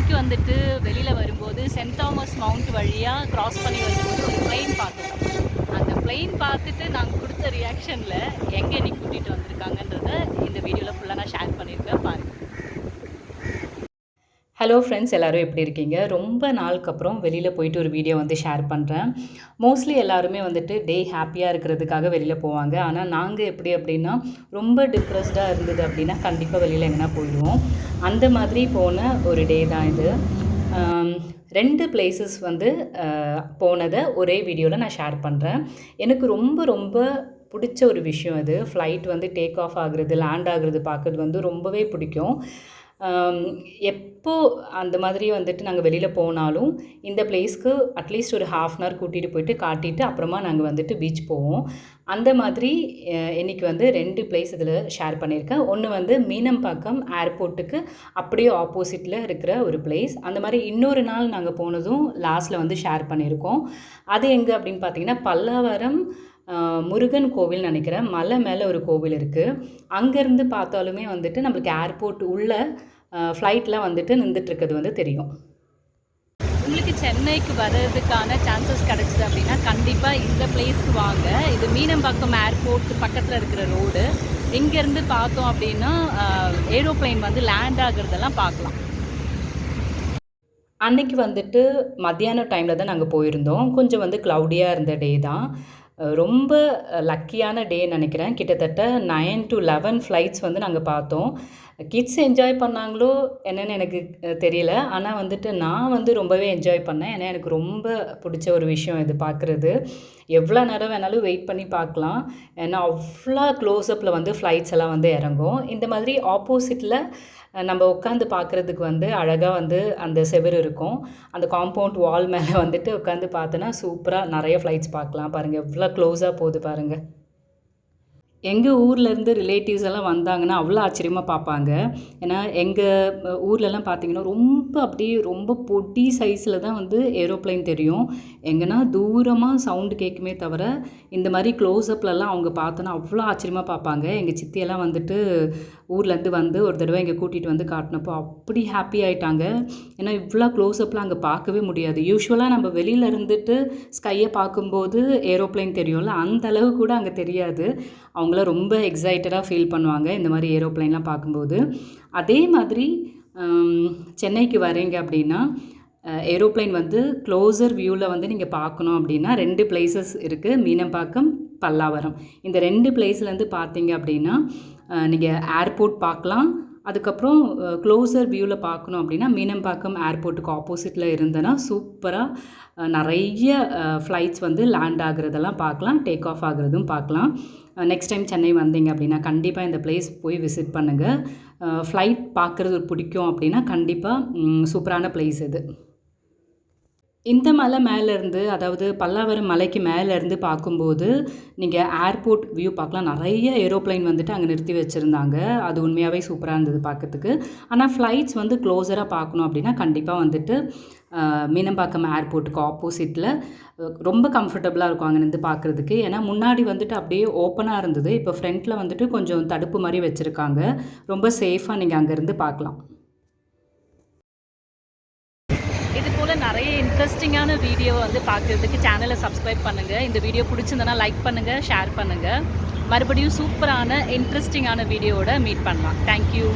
சென்னைக்கு வந்துட்டு வெளியில் வரும்போது சென்ட் தாமஸ் மவுண்ட் வழியாக க்ராஸ் பண்ணி வரும்போது ஒரு பிளெயின் பார்த்தோம். அந்த பிளெயின் பார்த்துட்டு நாங்கள் கொடுத்த ரியாக்ஷனில் எங்கே இன்னைக்கு கூட்டிகிட்டு வந்திருக்காங்கன்றத இந்த வீடியோவில் ஃபுல்லாக நான் ஷேர் பண்ணியிருக்கேன் பாருங்கள் ஹலோ ஃப்ரெண்ட்ஸ் எல்லோரும் எப்படி இருக்கீங்க? ரொம்ப நாளுக்கு அப்புறம் வெளியில் போயிட்டு ஒரு வீடியோ வந்து ஷேர் பண்ணுறேன் மோஸ்ட்லி எல்லாருமே வந்துட்டு டே ஹாப்பியாக இருக்கிறதுக்காக வெளியில் போவாங்க. ஆனால் நாங்கள் எப்படி அப்படின்னா ரொம்ப டிப்ரெஸ்டாக இருந்தது அப்படின்னா கண்டிப்பாக வெளியில் எங்கன்னா போயிடுவோம். அந்த மாதிரி போன ஒரு டே தான் இது. ரெண்டு பிளேசஸ் வந்து போனதை ஒரே வீடியோவில் நான் ஷேர் பண்ணுறேன் எனக்கு ரொம்ப ரொம்ப பிடிச்ச ஒரு விஷயம் அது ஃப்ளைட் வந்து டேக் ஆஃப் ஆகுறது லேண்ட் ஆகுறது பார்க்குறது வந்து ரொம்பவே பிடிக்கும். எப்போ அந்த மாதிரி வந்துட்டு நாங்கள் வெளியில் போனாலும் இந்த பிளேஸ்க்கு அட்லீஸ்ட் ஒரு ஹாஃப் அன் ஹவர் கூட்டிகிட்டு போயிட்டு காட்டிட்டு அப்புறமா நாங்கள் வந்துட்டு பீச் போவோம். அந்த மாதிரி இன்றைக்கி வந்து ரெண்டு பிளேஸ் இதில் ஷேர் பண்ணியிருக்கேன். ஒன்று வந்து மீனம்பாக்கம் ஏர்போர்ட்டுக்கு அப்படியே ஆப்போசிட்டில் இருக்கிற ஒரு பிளேஸ் அந்த மாதிரி இன்னொரு நாள் நாங்கள் போனதும் லாஸ்ட்டில் வந்து ஷேர் பண்ணியிருக்கோம். அது எங்கே அப்படின்னு பார்த்தீங்கன்னா பல்லாவரம் முருகன் கோவில் நினைக்கிறேன். மலை மேலே ஒரு கோவில் இருக்குது அங்கேருந்து பார்த்தாலுமே வந்துட்டு நம்மளுக்கு ஏர்போர்ட் உள்ள ஃப்ளைட்டில் வந்துட்டு நின்றுட்டு இருக்கிறது வந்து தெரியும். உங்களுக்கு சென்னைக்கு வர்றதுக்கான சான்சஸ் கிடச்சிது அப்படின்னா கண்டிப்பாக இந்த பிளேஸ்க்கு வாங்க. இது மீனம்பாக்கம் ஏர்போர்ட் பக்கத்தில் இருக்கிற ரோடு இங்கேருந்து பார்த்தோம் அப்படின்னா ஏரோப்ளேன் வந்து லேண்ட் ஆகுறதெல்லாம் பார்க்கலாம். அன்னைக்கு வந்துட்டு மத்தியான டைமில் தான் நாங்கள் போயிருந்தோம். கொஞ்சம் வந்து க்ளவுடியாக இருந்த டே தான். ரொம்ப லக்கியான டே நினைக்கிறேன். கிட்டத்தட்ட நைன் டு லெவன் ஃப்ளைட்ஸ் வந்து நாங்கள் பார்த்தோம். கிட்ஸ் என்ஜாய் பண்ணாங்களோ என்னன்னு எனக்கு தெரியல. ஆனால் வந்துட்டு நான் வந்து ரொம்பவே என்ஜாய் பண்ணேன். ஏன்னா எனக்கு ரொம்ப பிடிச்ச ஒரு விஷயம் இது பார்க்குறது. எவ்வளோ நேரம் வேணாலும் வெயிட் பண்ணி பார்க்கலாம். ஏன்னா அவ்வளோ க்ளோஸ்அப்பில் வந்து ஃப்ளைட்ஸ் எல்லாம் வந்து இறங்கும். இந்த மாதிரி ஆப்போசிட்டில் நம்ம உட்காந்து பார்க்குறதுக்கு வந்து அழகாக வந்து அந்த செவுரு இருக்கும். அந்த காம்பவுண்ட் வால் மேலே வந்துட்டு உட்காந்து பார்த்தோன்னா சூப்பராக நிறைய ஃப்ளைட்ஸ் பார்க்கலாம் பாருங்கள் எவ்வளோ க்ளோஸாக போகுது பாருங்கள் எங்கள் ஊர்லேருந்து ரிலேட்டிவ்ஸ் எல்லாம் வந்தாங்கன்னா அவ்வளோ ஆச்சரியமாக பார்ப்பாங்க. ஏன்னா எங்கள் ஊர்லலாம் பார்த்தீங்கன்னா ரொம்ப அப்படியே ரொம்ப பொடி சைஸில் தான் வந்து ஏரோப்ளேன் தெரியும். எங்கன்னா தூரமாக சவுண்டு கேட்குமே தவிர இந்த மாதிரி க்ளோஸ்அப்லலாம் அவங்க பார்த்தோன்னா அவ்வளோ ஆச்சரியமாக பார்ப்பாங்க. எங்கள் சித்தியெல்லாம் வந்துட்டு ஊர்லேருந்து வந்து ஒரு தடவை எங்கள் கூட்டிகிட்டு வந்து காட்டினப்போ அப்படி ஹாப்பி ஆகிட்டாங்க ஏன்னா இவ்வளோ க்ளோஸ்அப்பில் அங்கே பார்க்கவே முடியாது. யூஸ்வலாக நம்ம வெளியில் இருந்துட்டு ஸ்கையை பார்க்கும்போது ஏரோப்ளேன் தெரியும்ல அந்த அளவு கூட அங்கே தெரியாது. அவங்க அவங்கள ரொம்ப எக்ஸைட்டடாக ஃபீல் பண்ணுவாங்க இந்த மாதிரி ஏரோப்ளைன்லாம் பார்க்கும்போது. அதே மாதிரி சென்னைக்கு வரீங்க அப்படின்னா ஏரோப்ளேன் வந்து க்ளோசர் வியூவில் வந்து நீங்கள் பார்க்கணும் அப்படின்னா ரெண்டு பிளேசஸ் இருக்குது மீனம்பாக்கம் பல்லாவரம். இந்த ரெண்டு பிளேஸ்லேருந்து பார்த்தீங்க அப்படின்னா நீங்கள் ஏர்போர்ட் பார்க்கலாம். அதுக்கப்புறம் க்ளோஸர் வியூவில் பார்க்கணும் அப்படின்னா மீனம்பாக்கம் ஏர்போர்ட்டுக்கு ஆப்போசிட்டில் இருந்தனா சூப்பராக நிறைய ஃப்ளைட்ஸ் வந்து லேண்ட் ஆகுறதெல்லாம் பார்க்கலாம் டேக் ஆஃப் ஆகுறதும் பார்க்கலாம் நெக்ஸ்ட் டைம் சென்னை வந்தீங்க அப்படின்னா கண்டிப்பாக இந்த பிளேஸ் போய் விசிட் பண்ணுங்கள் ஃப்ளைட் பார்க்குறது பிடிக்கும் அப்படின்னா கண்டிப்பாக சூப்பரான பிளேஸ் இது. இந்த மலை மேலேருந்து அதாவது பல்லாவரம் மலைக்கு மேலேருந்து பார்க்கும்போது நீங்கள் ஏர்போர்ட் வியூ பார்க்கலாம். நிறைய ஏரோப்ளைன் வந்துட்டு அங்கே நிறுத்தி வச்சுருந்தாங்க. அது உண்மையாகவே சூப்பராக இருந்தது பார்க்கறதுக்கு. ஆனால் ஃப்ளைட்ஸ் வந்து க்ளோஸராக பார்க்கணும் அப்படின்னா கண்டிப்பாக வந்துட்டு மீனம்பாக்கம் ஏர்போர்ட்டுக்கு ஆப்போசிட்டில் ரொம்ப கம்ஃபர்டபுளாக இருக்கும் அங்கே நின்று பார்க்குறதுக்கு. ஏன்னா முன்னாடி வந்துட்டு அப்படியே ஓப்பனாக இருந்தது. இப்போ ஃப்ரண்ட்டில் வந்துட்டு கொஞ்சம் தடுப்பு மாதிரி வச்சுருக்காங்க. ரொம்ப சேஃபாக நீங்கள் அங்கேருந்து பார்க்கலாம். இது போல் நிறைய இன்ட்ரெஸ்டிங்கான வீடியோ வந்து பார்க்குறதுக்கு சேனலை சப்ஸ்கிரைப் பண்ணுங்கள் இந்த வீடியோ பிடிச்சிருந்தனா லைக் பண்ணுங்கள் ஷேர் பண்ணுங்கள் மறுபடியும் சூப்பரான இன்ட்ரெஸ்டிங்கான வீடியோவோட மீட் பண்ணலாம். தேங்க்யூ